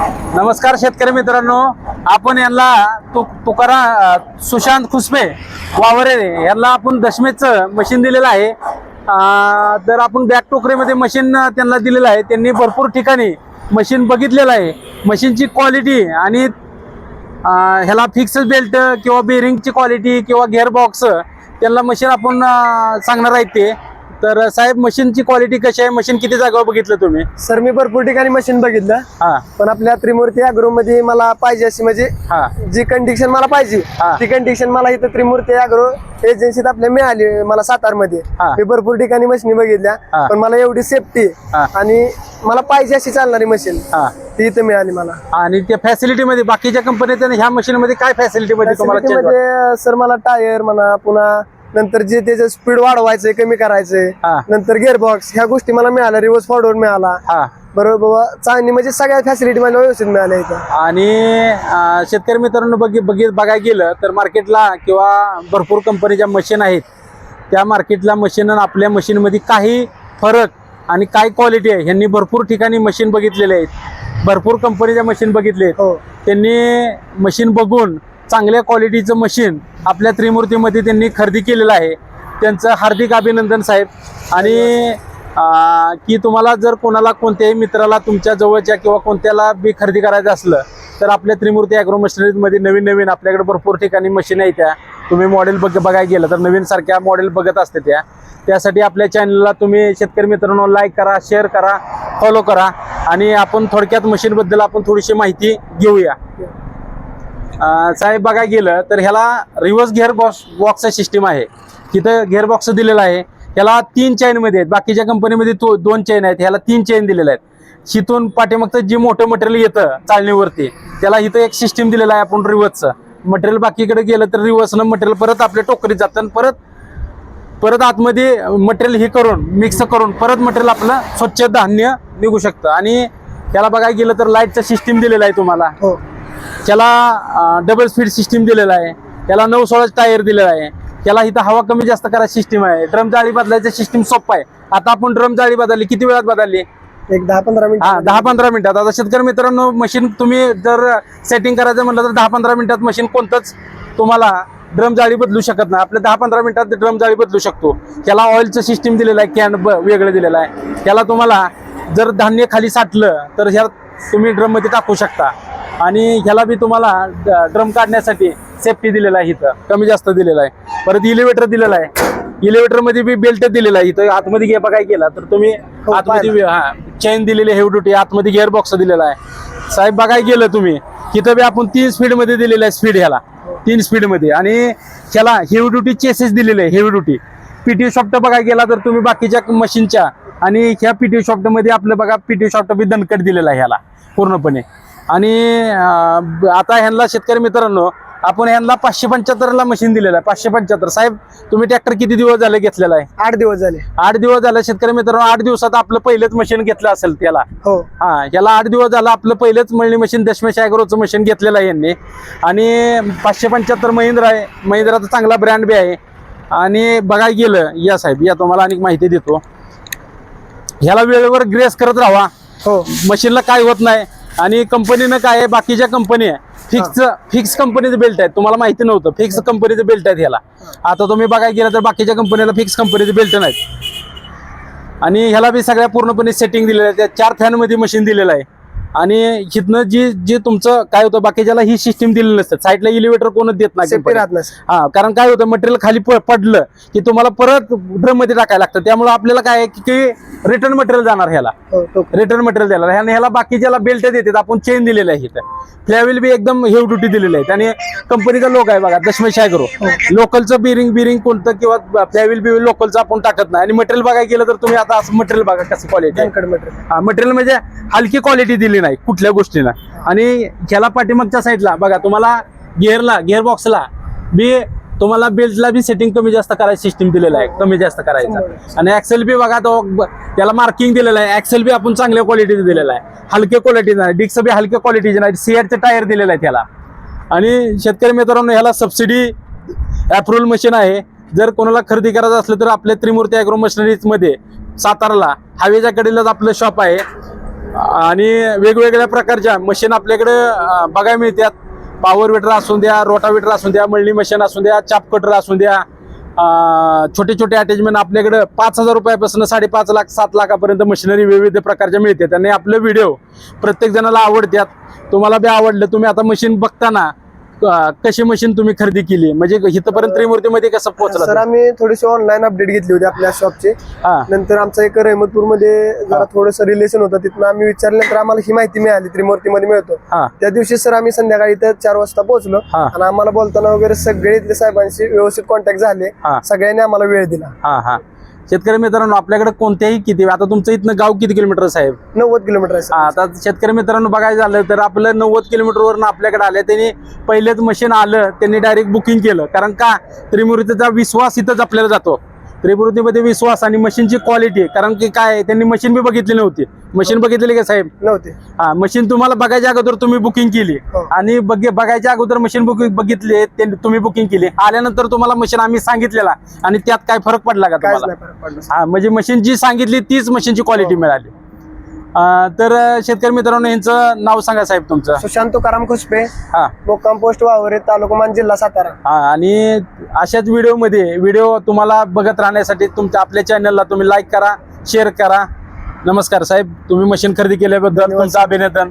नमस्कार शेतकरी मित्रांनो. आपण यांना तु तुकारा सुशांत खुसपे वावरे यांना आपण दशमेचं मशीन दिलेलं आहे. तर आपण बॅग टोकरीमध्ये मशीन त्यांना दिलेलं आहे त्यांनी भरपूर ठिकाणी मशीन बघितलेलं आहे. मशीनची क्वालिटी आणि ह्याला फिक्स बेल्ट किंवा बेरिंगची क्वालिटी किंवा गेअर बॉक्स त्यांना मशीन आपण सांगणार आहेत ते. तर साहेब मशीनची क्वालिटी कशी आहे मशीन किती जागेवर बघितलं तुम्ही सर मी भरपूर ठिकाणी मशीन बघितलं हा पण आपल्या त्रिमूर्ती अॅग्रो मध्ये मला पाहिजे अशी म्हणजे हा जी कंडिशन मला पाहिजे हा. ती कंडिशन मला इथं त्रिमूर्ती अॅग्रो एजन्सीत आपल्या मिळाली मला सातारमध्ये हा. मी भरपूर ठिकाणी मशीनी बघितल्या हा. पण मला एवढी सेफ्टी हा. आणि मला पाहिजे अशी चालणारी मशीन हा ती इथं मिळाली मला आणि त्या फॅसिलिटी मध्ये बाकीच्या कंपनीत ह्या मशीन मध्ये काय फॅसिलिटी मध्ये तुम्हाला Facility change वाटतं? मध्ये सर मला टायर म्हणा पुन्हा नंतर जे त्याचं स्पीड वाढवायचंय कमी करायचंय हा. नंतर गिअरबॉक्स ह्या गोष्टी मला मिळाल्या रिव्हर्स फॉरवर्ड मिळाला. हा. बरोबर बाबा चांगली म्हणजे सगळ्या फॅसिलिटी मला व्यवस्थित मिळाल्या इथं. आणि अं, शेतकरी मित्रांनो बघी बघी बघायला गेलं तर मार्केटला किंवा भरपूर कंपनीच्या मशीन आहेत त्या मार्केटला मशीन आणि आपल्या मशीनमध्ये काही फरक आणि काय क्वालिटी आहे. ह्यांनी भरपूर ठिकाणी मशीन बघितलेले आहेत. भरपूर कंपनीच्या मशीन बघितले आहेत हो. त्यांनी मशीन बघून चांगल्या क्वालिटीचं मशीन आपल्या त्रिमूर्तीमध्ये त्यांनी खरेदी केलेलं आहे. त्यांचं हार्दिक अभिनंदन साहेब. आणि की तुम्हाला जर कोणाला कोणत्याही मित्राला तुमच्या जवळच्या किंवा कोणत्याला बी खरेदी करायचं असलं तर आपल्या त्रिमूर्ती ॲग्रो मशिनरीमध्ये नवीन नवीन आपल्याकडे भरपूर ठिकाणी मशीन आहेत त्या. तुम्ही मॉडेल बघ बघायला गेलं तर नवीन सारख्या मॉडेल बघत असते त्या. त्यासाठी आपल्या चॅनलला तुम्ही शेतकरी मित्रांनो लाईक करा शेअर करा फॉलो करा. आणि आपण थोडक्यात मशीनबद्दल आपण थोडीशी माहिती घेऊया. साहेब बघायला गेलं तर ह्याला रिव्हर्स गिअर बॉक्स बॉक्सचा सिस्टीम आहे. तिथं गिअर बॉक्स दिलेला आहे. ह्याला तीन चैनमध्ये आहेत. बाकीच्या कंपनीमध्ये तो दोन चैन आहेत. ह्याला तीन चैन दिलेल्या आहेत. शिथून पाठीमागचं जे मोठं मटेरियल येतं चालणीवरती त्याला इथं एक सिस्टीम दिलेला आहे आपण रिव्हर्सचं मटेरियल बाकीकडे गेलं तर रिव्हर्सनं मटेरियल परत आपल्या टोकरीत जातं आणि परत परत आतमध्ये मटेरियल हे करून मिक्स करून परत मटेरियल आपलं स्वच्छ धान्य निघू शकतं. आणि त्याला बघायला गेलं तर लाईटचं सिस्टीम दिलेलं आहे तुम्हाला. हो. त्याला डबल स्पीड सिस्टीम दिलेला आहे. त्याला नऊ सोळा टायर दिलेला आहे. त्याला इथं हवा कमी जास्त करायची सिस्टीम आहे. ड्रम जाळी बदलायचं सिस्टीम सोपं आहे. आता आपण ड्रम जाळी बदलली. किती वेळात बदलली? एक दहा पंधरा मिनिट. हा दहा पंधरा मिनिटात. आता शेतकरी मित्रांनो मशीन तुम्ही जर सेटिंग करायचं म्हटलं तर दहा पंधरा मिनिटात मशीन कोणतंच तुम्हाला ड्रम जाळी बदलू शकत नाही. आपल्या दहा पंधरा मिनिटात ड्रम जाळी बदलू शकतो. त्याला ऑइलचं सिस्टीम दिलेलं आहे. कॅन वेगळं दिलेलं आहे. त्याला तुम्हाला जर धान्य खाली साठलं तर ह्या तुम्ही ड्रममध्ये टाकू शकता. आणि ह्याला बी तुम्हाला ड्रम काढण्यासाठी सेफ्टी दिलेला आहे इथं. कमी जास्त दिलेला आहे. परत इलेव्हेटर दिलेला आहे. इलेव्हेटरमध्ये बी बेल्ट दिलेला आहे इथं. आतमध्ये घे बघाय गेला तर तुम्ही हो, आतमध्ये हा चेन दिलेली हेवी ड्युटी आतमध्ये गिअर बॉक्स दिलेला आहे. साहेब बघाय गेलं तुम्ही इथं बी आपण तीन स्पीडमध्ये दिलेलं आहे स्पीड ह्याला. तीन स्पीडमध्ये. आणि ह्याला हेवी ड्युटी चेसेस दिलेले आहे हेवी ड्युटी पीटी शॉफ्ट बघाय गेला तर तुम्ही बाकीच्या मशीनच्या आणि ह्या पीटी शॉफ्टमध्ये आपलं बघा पीटी शॉफ्ट बी दणकट दिलेला आहे ह्याला पूर्णपणे. आणि आता ह्यांना शेतकरी मित्रांनो आपण ह्यांना पाचशे पंच्याहत्तरला मशीन दिलेलं आहे. पाचशे पंच्याहत्तर. साहेब तुम्ही ट्रॅक्टर किती दिवस झाले घेतलेला आहे? आठ दिवस झाले. आठ दिवस झाले शेतकरी मित्रांनो आठ दिवसात आपलं पहिलेच मशीन घेतलं असेल त्याला. हो. हा याला आठ दिवस झालं आपलं पहिलेच मळणी मशीन दशमेश ॲग्रोचं मशीन घेतलेलं आहे यांनी. आणि पाचशे पंच्याहत्तर महिंद्रा आहे. महिंद्राचा चांगला ब्रँड बी आहे. आणि बघायला गेलं या साहेब या तुम्हाला अनेक माहिती देतो. ह्याला वेळेवर ग्रेस करत राहा. हो. मशीनला काय होत नाही. आणि कंपनीनं काय आहे बाकीच्या कंपनी आहे फिक्स फिक्स कंपनीचे बेल्ट आहेत. तुम्हाला माहिती नव्हतं फिक्स कंपनीचे बेल्ट आहेत ह्याला. आता तुम्ही बघायला गेलं तर बाकीच्या कंपनीला फिक्स कंपनीचे बेल्ट नाहीत. आणि ह्याला बी सगळ्या पूर्णपणे सेटिंग दिलेलं आहे त्या चार फॅनमध्ये मशीन दिलेलं आहे. आणि हिथनं जी जे तुमचं काय होतं बाकीच्याला ही सिस्टीम दिलेली नसते. साईडला इलिव्हेटर कोणच देत नाही हा कारण काय होतं मटेरियल खाली पडलं की तुम्हाला परत ड्रममध्ये टाकायला लागतं. त्यामुळे आपल्याला काय आहे की रिटर्न मटेरियल जाणार ह्याला. हो तो रिटर्न मटेरियल देणार ह्याने ह्याला बाकीच्याला बेल्ट देतात. आपण चेन दिलेलं आहे इथं. फ्लॅविल बी एकदम हेव ड्युटी दिलेले आहेत आणि कंपनीचा लोक आहे बघा दशमेश करू लोकलचं बिरिंग बिरिंग कोणतं किंवा फ्लॅविल बी लोकलचं आपण टाकत नाही. आणि मटेरियल बघायला गेलं तर तुम्ही आता असं मटेरियल बघा कसं क्वालिटी आहे. मटेरियल म्हणजे हलकी क्वालिटी दिली नाही कुठल्या गोष्टीला आणि ह्याला पाठीमागच्या साईडला बघा तुम्हाला गिअरला गिअर बॉक्सला बी तुम्हाला बेल्टला बी सेटिंग कमी जास्त करायची सिस्टीम दिलेलं आहे कमी जास्त करायचं. आणि ऍक्सेल बी बघा तो त्याला मार्किंग दिलेलं आहे. ऍक्सेल बी आपण चांगल्या क्वालिटीचं दिलेलं आहे. हलक्या क्वालिटीचं नाही. डिक्स बी हलक्या क्वालिटीचे नाही. सीआरचे टायर दिलेला आहे त्याला. आणि शेतकरी मित्रांनो ह्याला सबसिडी अप्रुव्हल मशीन आहे. जर कोणाला खरेदी करायचं असलं तर आपल्या त्रिमूर्ती अॅग्रो मशिनरीजमध्ये साताराला हायवेच्या कडेलाच आपलं शॉप आहे. आणि वेगवेगळ्या प्रकारच्या मशीन आपल्याकडे बघायला मिळतात. पॉवर विटर असू द्या रोटाविटर असू द्या मळणी मशीन असू द्या चापकटर असू द्या छोटे छोटे अटॅचमेंट आपल्याकडे पाच हजार रुपयापासून साडेपाच लाख सात लाखापर्यंत मशिनरी विविध प्रकारच्या मिळतात. आणि आपले व्हिडिओ प्रत्येक जणाला आवडतात. तुम्हाला बी आवडलं तुम्ही आता मशीन बघताना कशी मशीन तुम्ही खरेदी केली? म्हणजे इथपर्यंत त्रिमूर्तीमध्ये कसं सर पोहोचला आम्ही थोडीशी ऑनलाईन अपडेट घेतली होती आपल्या शॉपची नंतर आमचं एक रहमतपूरमध्ये जरा थोडंसं रिलेशन होतं. तिथनं आम्ही विचारल्यानंतर आम्हाला ही माहिती मिळाली त्रिमूर्तीमध्ये मिळतो. त्या दिवशी सर आम्ही संध्याकाळी इथं चार वाजता पोहोचलो. आणि आम्हाला बोलताना वगैरे सगळे इथले साहेबांशी व्यवस्थित कॉन्टॅक्ट झाले. सगळ्यांनी आम्हाला वेळ दिला. हा हा. शेतकरी मित्रांनो आपल्याकडे कोणत्याही किती आता तुमचं इथनं गाव किती किलोमीटर साहेब? नव्वद किलोमीटर आहे हा, आता शेतकरी मित्रांनो बघायचं झालं तर आपलं नव्वद किलोमीटरवरून आपल्याकडे आले त्यांनी पहिलेच मशीन आलं त्यांनी डायरेक्ट बुकिंग केलं. कारण का? त्रिमूर्तीचा विश्वास इथंच आपल्याला जातो. त्रिमूर्तीमध्ये विश्वास आणि मशीनची क्वालिटी कारण की काय त्यांनी मशीन बी बघितली नव्हती. मशीन बघितलेली का साहेब? नव्हते. हा मशीन तुम्हाला बघायच्या अगोदर तुम्ही बुकिंग केली. हो. आणि बघ- बघायच्या अगोदर मशीन बुकिंग बघितली ते तुम्ही बुकिंग केली. आल्यानंतर तुम्हाला मशीन आम्ही सांगितलेला. आणि त्यात काय फरक पडला का काहीच तुम्हाला? नाही फरक पडला. सर. हा म्हणजे मशीन जी सांगितली तीच मशीनची क्वालिटी हो. मिळाली. तर शेतकरी मित्रांनो यांचं नाव सांगा साहेब तुमचं. सुशांत तुकाराम खुसपे हा. मुक्काम पोस्ट वावरे तालुका मान जिल्हा सातारा. हा आणि अशाच व्हिडिओमध्ये व्हिडिओ तुम्हाला बघत राहण्यासाठी तुमच्या आपल्या चॅनलला तुम्ही लाईक करा शेअर करा. नमस्कार साहेब तुम्ही मशीन खरेदी केल्याबद्दल. तुमचं अभिनंदन.